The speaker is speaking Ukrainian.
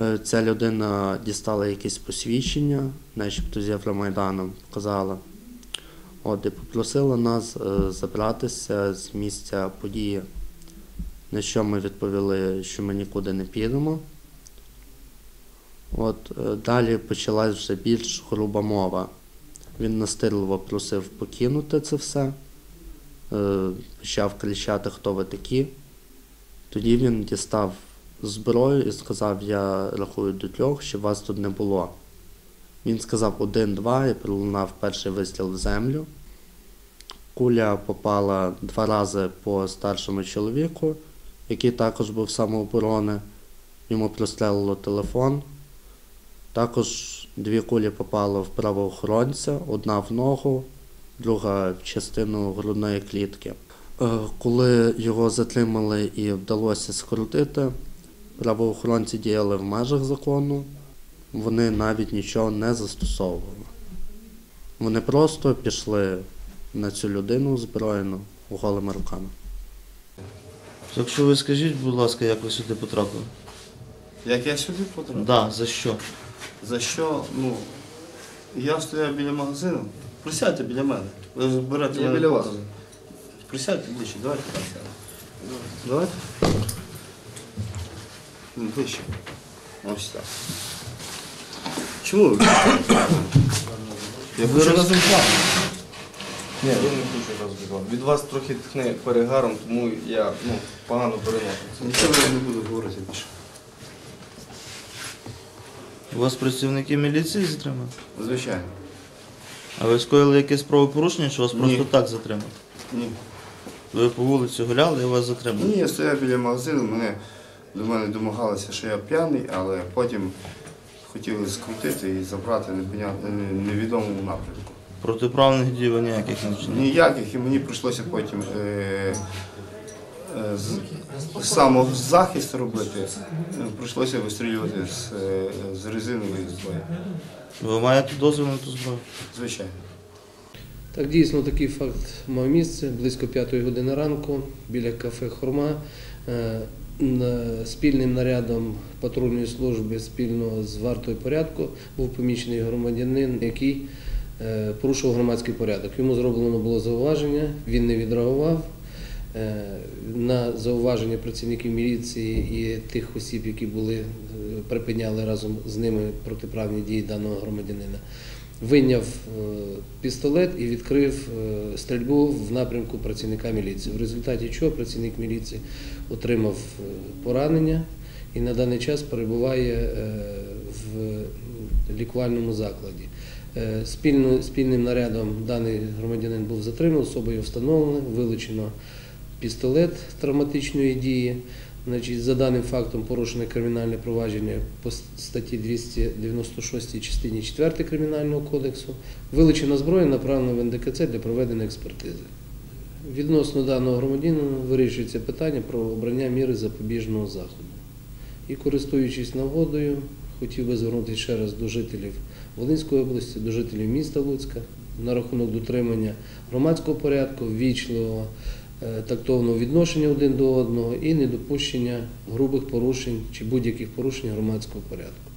Е, Ця людина дістала якесь посвідчення, начебто з Євромайданом, показала. От, і попросила нас е, забратися з місця події. На що ми відповіли, що ми нікуди не підемо. От, е, далі почалась вже більш груба мова. Він настирливо просив покинути це все, почав кричати, хто ви такі. Тоді він дістав зброю і сказав, я рахую до трьох, щоб вас тут не було. Він сказав один-два і пролунав перший вистріл в землю. Куля попала два рази по старшому чоловіку, який також був самооборони. Йому прострелило телефон. Також дві кулі попали в правоохоронця, одна в ногу, друга в частину грудної клітки. Е, Коли його затримали і вдалося скрутити, правоохоронці діяли в межах закону, вони навіть нічого не застосовували. Вони просто пішли на цю людину озброєну голими руками. Якщо ви скажіть, будь ласка, як ви сюди потрапили? Як я сюди потрапив? Да, за що? За що? Ну, я стояв біля магазину. Присядьте біля мене. Ви ж берете Я мене біля вас. Присядьте ближче, давайте. Давайте. Ну, Ближче. Ось так. Чому ви? Я хочу разом з вами. Ні, я не хочу розбивати. Від вас трохи тхне перегаром, тому я ну, погано переношу. Нічого я не буду говорити більше. У вас працівники міліції затримали? Звичайно. А ви скоїли якесь правопорушення, чи вас Ні. просто так затримали? Ні. Ви по вулиці гуляли і вас затримали? Ні, я стояв біля магазину, мене до мене домагалися, що я п'яний, але потім хотіли скрутити і забрати невідомому напрямку. Протиправних дій ніяких не вчинили? Ніяких, і мені прийшлося потім е, е, самозахист робити. Е, Прийшлося вистрілювати з, е, з резинової зброї. Ви маєте дозвіл на ту зброю? Звичайно. Так, дійсно, такий факт мав місце близько п'ятої години ранку біля кафе Хурма. Спільним нарядом патрульної служби спільно з вартою порядку був помічений громадянин, який е, порушив громадський порядок. Йому зроблено було зауваження, він не відреагував. Е, На зауваження працівників міліції і тих осіб, які були е, припиняли разом з ними протиправні дії даного громадянина, вийняв е, пістолет і відкрив е, стрільбу в напрямку працівника міліції. В результаті чого працівник міліції отримав е, поранення і на даний час перебуває в лікувальному закладі. Спільним нарядом даний громадянин був затриманий, особою встановлено, вилучено пістолет травматичної дії. Значить, за даним фактом порушене кримінальне провадження по статті 296 частині 4 Кримінального кодексу. Вилучена зброя направлена в НДКЦ для проведення експертизи. Відносно даного громадянина вирішується питання про обрання міри запобіжного заходу. І користуючись нагодою, хотів би звернутися ще раз до жителів Волинської області, до жителів міста Луцька на рахунок дотримання громадського порядку, ввічливого, тактовного відношення один до одного і недопущення грубих порушень чи будь-яких порушень громадського порядку.